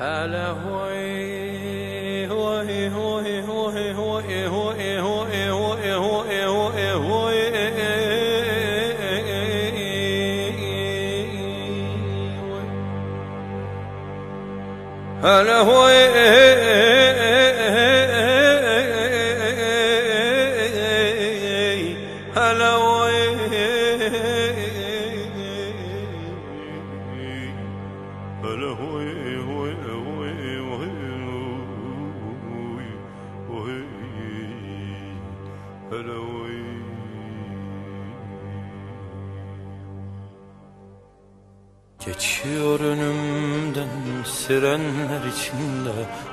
هلا هوي هلا هلا هوي hele oy Geçiyor önümden sirenler içinde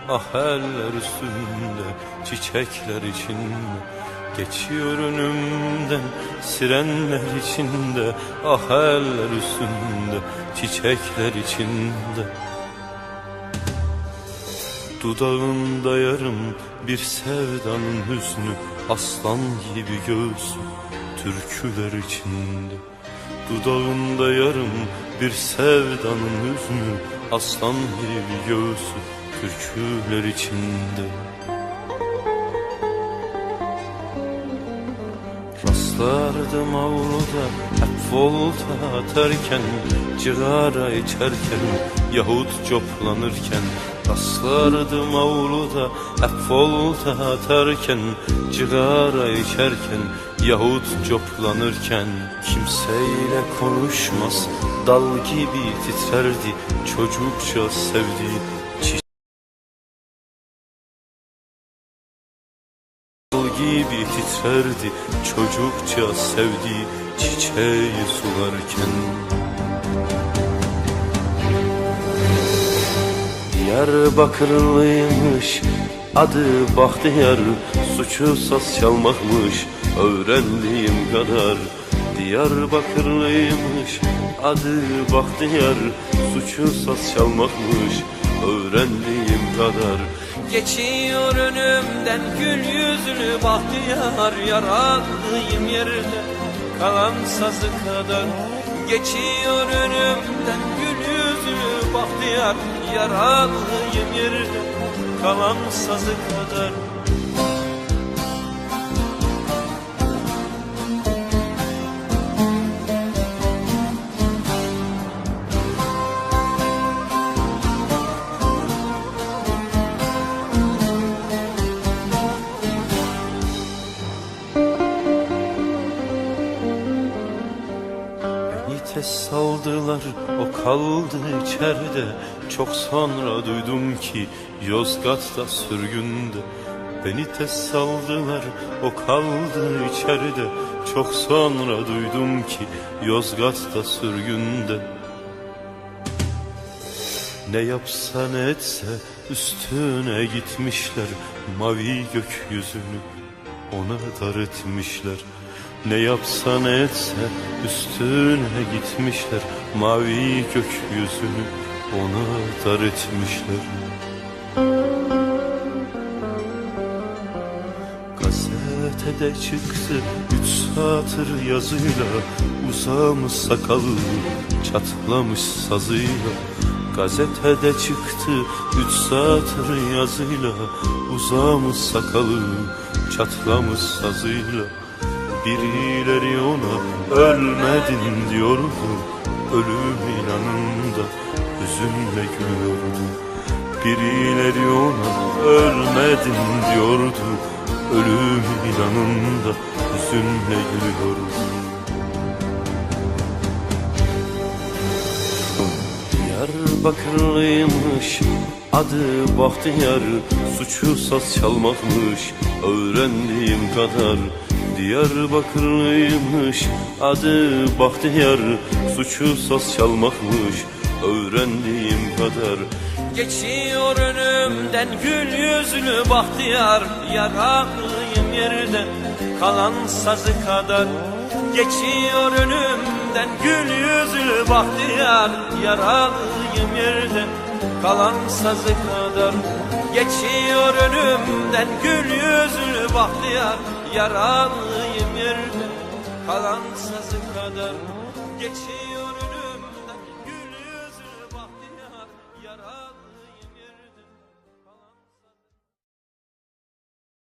aheller üstünde çiçekler içinde. Geçiyor önümden sirenler içinde aheller üstünde çiçekler içinde. Dudağında yarım bir sevdanın hüznü Aslan gibi göğsü türküler içinde. Dudağında yarım bir sevdanın hüznü. Aslan gibi göğsü türküler içinde. Rastlardım avluda hep volta atarken Cigara içerken yahut coplanırken Rastlardım avluda hep volta atarken Cigara içerken yahut coplanırken. Kimseyle konuşmaz dal gibi titrerdi Çocukça sevdiği gibi titrerdi çocukça sevdiği çiçeği sularken Diyarbakırlıymış adı Bahtiyar Suçu saz çalmakmış öğrendiğim kadar. Diyarbakırlıymış adı Bahtiyar Suçu saz çalmakmış öğrendiğim kadar. Geçiyor önümden gül yüzlü bahtiyar Yaralıyım yerde kalan sazı kadar. Geçiyor önümden gül yüzü bahtiyar Yaralı yemirdim kalan sazı kadar. Saldılar. O kaldı içeride. Çok sonra duydum ki Yozgat'ta sürgünde Beni tez saldılar. O kaldı içeride. Çok sonra duydum ki Yozgat'ta sürgünde Ne yapsa etse üstüne gitmişler. Mavi gökyüzünü ona dar etmişler Ne yapsa etse üstüne gitmişler Mavi gökyüzünü ona dar etmişler. Gazetede çıktı üç satır yazıyla Uzamış sakalı çatlamış sazıyla. Gazetede çıktı üç satır yazıyla Uzamış sakalı çatlamış sazıyla Birileri ona ölmedin diyordu. Ölüm yanında hüzünle gülüyordu. Birileri ona ölmedin diyordu. Ölüm yanında hüzünle gülüyordu. Diyarbakırlıymış adı Bahtiyar Suçu saz çalmakmış. Öğrendiğim kadar Diyarbakırlıymış adı Bahtiyar Suçu saz çalmakmış öğrendiğim kadar. Geçiyor önümden gül yüzlü bahtiyar Yaralıyım yerde kalan sazı kadar. Geçiyor önümden gül yüzlü bahtiyar Yaralıyım yerde kalan sazı kadar. Geçiyor önümden gül yüzlü bahtiyar Yaralıyım yerde kalan sazı kadar Geçiyor